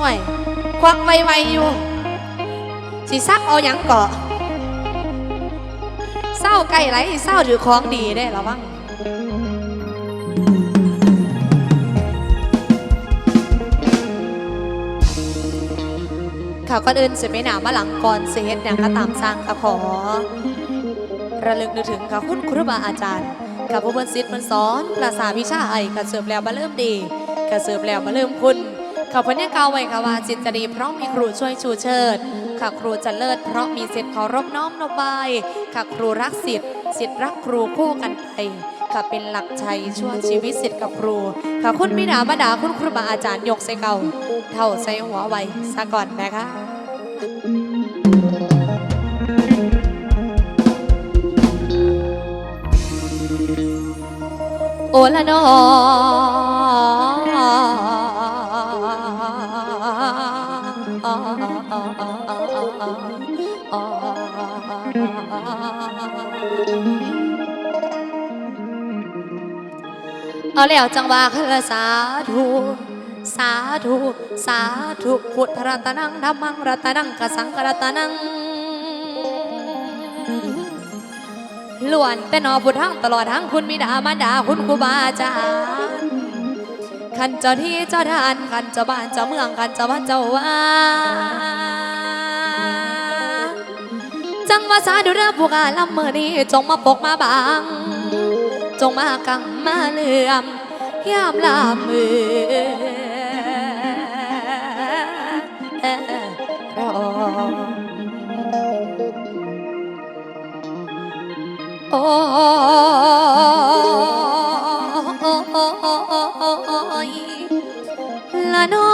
ห่วยควักไวๆอยู่ สิซักเอาหยังเกาะเศร้าไก่ไรเศร้าหรือของดีได้หรอบ้างข่าวก่อนอื่นสิไปหนามาหลังก่อนเสียดอย่างก็ตามสร้างก็ขอ ระลึกนึกถึงค่ะคุณครูบาอาจารย์กับผู้บรสิทธิ์มันสอนภาษาวิชาไอกระเสริมแล้วมาเริ่มดีกระเสริมแล้วมาเริ่มคุณ ข้าพเจ้าก่าไว้ค่ะว่าจิตจะดีเพราะมีครูช่วยชูเชิด ค่ะครูจะเลิศเพราะมีสิทธิ์เคารพน้อมนบายค่ะครูรักสิทธิ์สิทธิ์รักครูคู่กันไปค่ะเป็นหลักชัยช่วชีวิตสิทธิ์กับครู ค่ะคุณมิดามาดาคุณครูบาอาจารย์ยกใส่เก่าเท่าใส่หัวไว้ซะก่อนนะคะโอละนอ เอาแล้วจังหวะคลสาธุสาธุสาธุพุทธรัตนังธรรมังรัตนังกสังกรัตนังล้วนแต่นอพุทธังตลอดทั้งคุณมิดามารดาคุณครูบาอาจารย์ขันเจ้าที่เจ้าทานขันเจ้าบ้านเจ้าเมืองขันเจ้าบ้านเจ้าว่าจังว่าสาธุเด้อผู้กาลำเมื่อนี้จงมาปกมาบัง จงมากังมาเลื่อมยามลามือรอโอ้ยละน้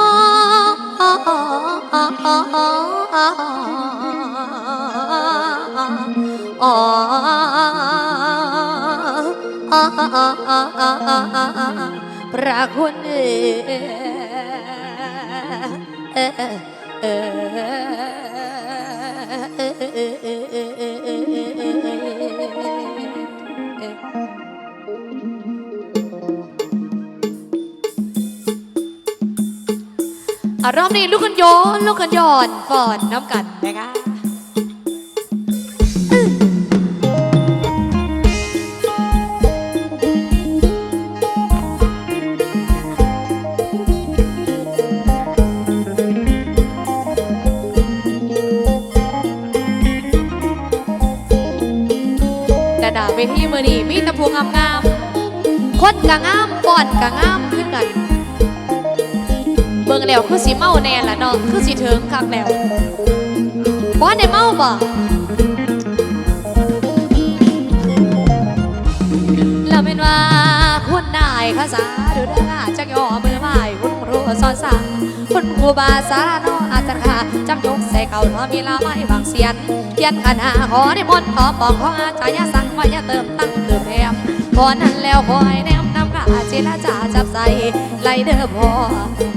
พระคุณเอออรอบนี้ลูกกันโยนลูกกันย้อนฟอนน้ำกันนะคะ เวทีมือนี้มีตะพวงงามๆคนกะงามฟอนกะงามขึ้นกันเบิ่งแล้วคือสิเมาแน่ละเนาะคือสิถึงคักแล้วบ่ได้เมาบ่แล้วเป็นว่าคุณนายภาษาดูเด้อจักย่อมือไม้คุณครูสอนสังคุณครูบาสารนอาจารย์ค่ะจำยก ก่าทอมีลาไม้บางเสียนเขียนคาถาขอนิมนต์ขอบอกขออาจารย์อย่าสั่งว่าอย่าเติมตั้งเติมแถมพอนั้นแล้วขอให้แนมนำกาเจรจาจับใส่ไล่เด้อพอ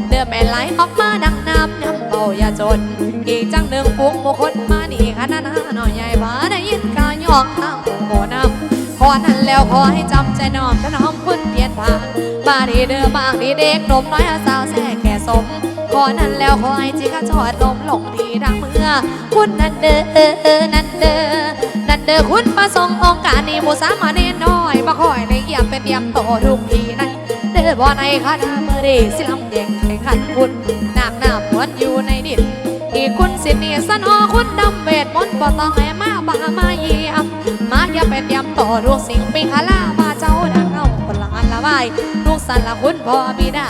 เดือแม่ไหลออกมาดังน้ำน้ำเบาอย่าจนอีกจังหนึ่งฟุ้งโมคนมานี่ขนาดหน้าหน่อยใหญ่บ้าได้ยินกายอกน้ำโมน้ำขอนั้นแล้วขอให้จำใจน้อมถนอมคุณเปลี่ยนผ่านบาดีเด้อบางดีเด็กนมน้อยสาวแส่แก่สม ขอนั้นแล้วขอให้จิกาจอดลมลงทีทางเมื่อ คุณนั่นเด้อนั่นเด้อนั่นเด้อคุณมาส่งองค์การนี้มูสามาเนน้อยมาคอยในเยี่ยมเป็นเตรียมโตทุกทีในเด้อบ่ในคาถาเมื่อดีสิลำแยงแข่งขันคุณน้ำน้ำวนอยู่ในดินอีกคุณสินีสนอคุณดำเวทมนต์บ่ต้องให้มาบ้ามาเยี่ยมมาอย่าไปเตรียมต่อลูกสิ่งปิงคาลามาเจ้าดังเอาคนละอันละไว้ สันละคุณพ่อบิดา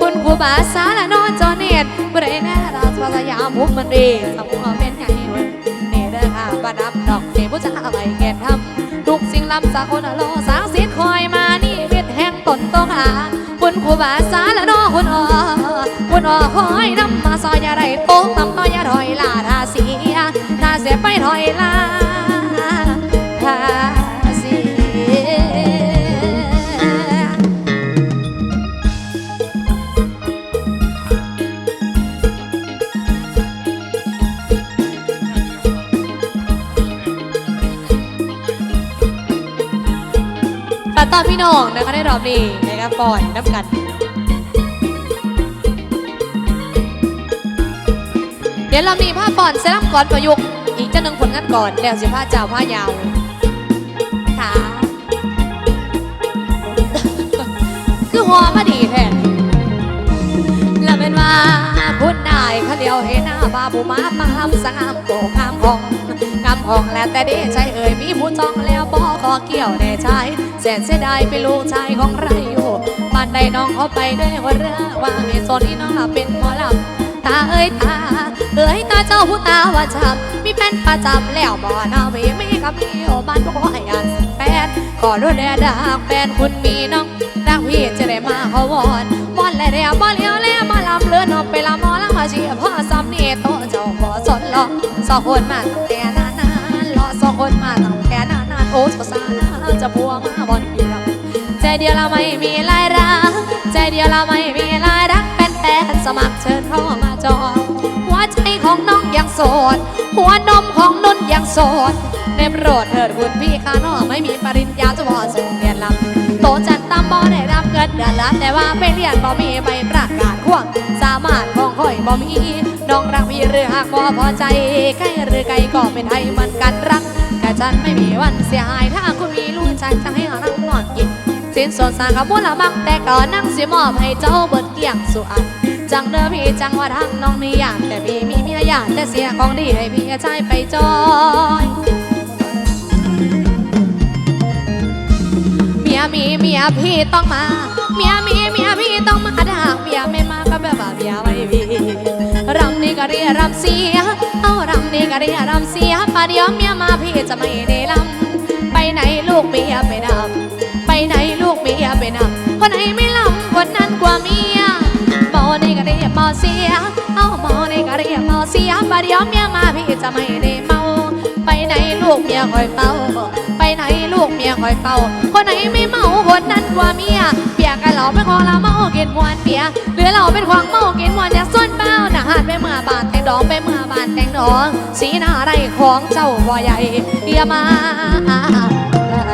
คุณครูบาสาละนอนจอเนียนบ่ได้แน่ราชพยามมุกมันดีสมองเป็นไงเว้ยนี่เด้อค่ะประดับดอกเทพุจะอะไรแก่ทำทุกสิ่งล้ำสาคนโลสางสิทคอยมานี่เวทแห่งตนโตหาคุณครูบาสาละนอคุณออคุณออคอยนำมาซอยอย่าไรโต๊ะตำต้อยย่าถอยลาทาเสียถ้าเสียไปถอยลา พี่น้องนะคะได้รอบนี้นะครับปอนน้ำกัน เดี๋ยวเรามีผ้าก่อนเซรั่มก่อนประยุกต์อีกจะหนึ่งผลงานก่อนแล้วสิผ้าเจ้าผ้ายาวค่ะคือหัวมาดีแท้แล้วเป็นว่าพูดได้เขาเดียวเห็นหน้าบาบูมามาลำสงามโกงามของงามของแล้วแต่เดีใจเอ่ยมีผู้จองแล้วบอขอเกี่ยวแน่ใจ แสนเสียดายเป็นลูกชายของไรอยู่บ้านใดน้องเขาไปได้หัวเรือว่าเมโซนนี่น้องหลับเป็นหมอลำตาเอ้ยตาเอ้ยตาเจ้าหูตาว่าจำมีแฟนประจำแล้วบ่อนาเวมีกับพี่โอบ้านบ่ให้อันแฟนขอรู้แน่ดักแฟนคุณมีน้องดักพี่จะได้มาขอวอนวอนแล้วเดียวบ่เลี้ยวแล้วมาลำเลือนออกไปลำมอลำมาเชียพ่อซ้ำนี่โตเจ้าบ่สนหรอกสองคนมาตั้งแต่นานานๆรอสองคนมาตั้งแต่นาน โอ้สาสาจะพัวมาบอนเดียวใจเดียวเราไม่มีลายรักใจเดียวเราไม่มีลายรักแฟนๆสมัครเชิญเข้ามาจองหัวใจของน้องยังโสด หัวนมของนุ่นยังโสดในโปรดเถิดคุณพี่ข้าน้องไม่มีปริญญาจะบอส่งเรียนลำโตจัดตามบอได้รับเงินเดือนละแต่ว่าไปเรียนบ่มีใบประกาศข่วงสามารถของข่อยบ่มีน้องรักพี่หรือหากบ่พอใจใกล้หรือไกลก็เป็นไทยมือนกันรัก แต่ฉันไม่มีวันเสียหาย ถ้าคุณมีลูกชายจะให้รักนอนกินสินส่วนสางกับมุละมักแต่ก่อนนั่งสิมอบให้เจ้าเบิดเกลี้ยงสุอันจังเด้อพี่จังว่าทางน้องนี่อยากแต่พี่มีเมียอยากแต่เสียของดีให้พี่ใจไปจอยเมียมีเมียพี่ต้องมา เมียมีเมียพี่ต้องมาถ้าหากเมียไม่มาก็แบบว่าเมียไม่มีรำนี่ก็เรียรำเสีย เอารำนี่ก็เรียรำเสียปาเดียวเมียมาพี่จะไม่ได้ลำไปไหนลูกเมียไปนำไปไหนลูกเมียไปนำคนไหนไม่ลำคนนั้นกว่าเมียเมานี่ก็เรียมาเสียเอาเมานี่ก็เรียมาเสียปาเดียวเมียมาพี่จะไม่ได้เมาไปไหนลูกเมียคอยเฝ้าไปไหนลูกเมียคอยเฝ้าคนไหนไม่เมาคนนั้นกว่าเมียเปียกันเราเป็นของเราเมากินมวนเปียหรือเราเป็นของเมากินมวนเนี่ยส่วนเป้าหนาหาด แต่งดองสีหน้าไรของเจ้าบ่ใหญ่อย่ามาอะไร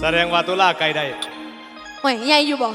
แสดงว่าตุลาไกลได้ห่วยใหญ่อยู่บ่